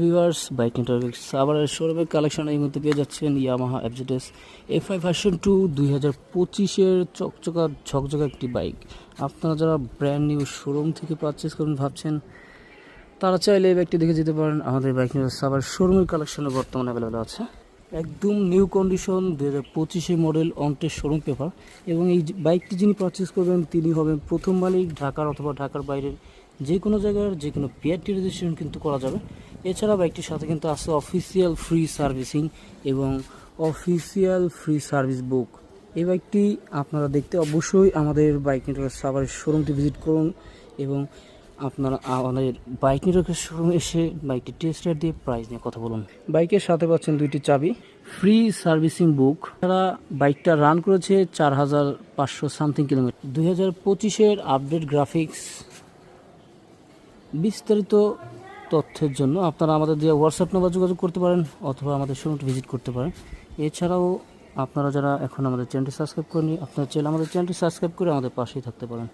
Viewers bike network সাবারের শোরুমের collection এই মুহূর্তে পেয়ে যাচ্ছেন Yamaha FZS F I version two দুই হাজার পঁচিশের চকচকা, ঝকঝকা একটি বাইক আপনারা যারা ব্র্যান্ড নিউ শোরুম থেকে পারচেস করবেন ভাবছেন, তারা চাইলে এই বাইকটি দেখে যেতে পারেন। আমাদের বাইক নেটওয়ার্ক সাবার শোরুমের কালেকশনে বর্তমানে অ্যাভেলেবেল আছে। একদম নিউ কন্ডিশন দু হাজার পঁচিশে মডেল অন্টের শোরুম পেপার এবং এই বাইকটি যিনি পারচেস করবেন, তিনি হবেন প্রথম মালিক, ঢাকার অথবা ঢাকার বাইরের যে কোনো জায়গার যে কোনো পিআরটি রেজিস্ট্রেশন কিন্তু করা যাবে। এছাড়া বাইকটির সাথে কিন্তু আছে অফিসিয়াল ফ্রি সার্ভিসিং এবং অফিসিয়াল ফ্রি সার্ভিস বুক এই বাইকটি আপনারা দেখতে অবশ্যই আমাদের বাইক নেটওয়ার্ক সাভারের শোরুমটি ভিজিট করুন এবং আপনারা আমাদের বাইক নেটওয়ার্কের শোরুমে এসে বাইকটি টেস্ট রাইড দিয়ে প্রাইস নিয়ে কথা বলুন। বাইকের সাথে পাচ্ছেন দুইটি চাবি। ফ্রি সার্ভিসিং বুক তারা বাইকটা রান করেছে চার হাজার পাঁচশো সামথিং কিলোমিটার দুই হাজার পঁচিশের আপডেট গ্রাফিক্স বিস্তারিত তথ্যের জন্য আপনারা আমাদের দিয়ে হোয়াটসঅ্যাপ নাম্বার যোগাযোগ করতে পারেন অথবা আমাদের শোরুমটি ভিজিট করতে পারেন। এছাড়াও আপনারা যারা এখন আমাদের চ্যানেলটি সাবস্ক্রাইব করেনি আপনারা চাইলে আমাদের চ্যানেলটি সাবস্ক্রাইব করে আমাদের পাশেই থাকতে পারেন।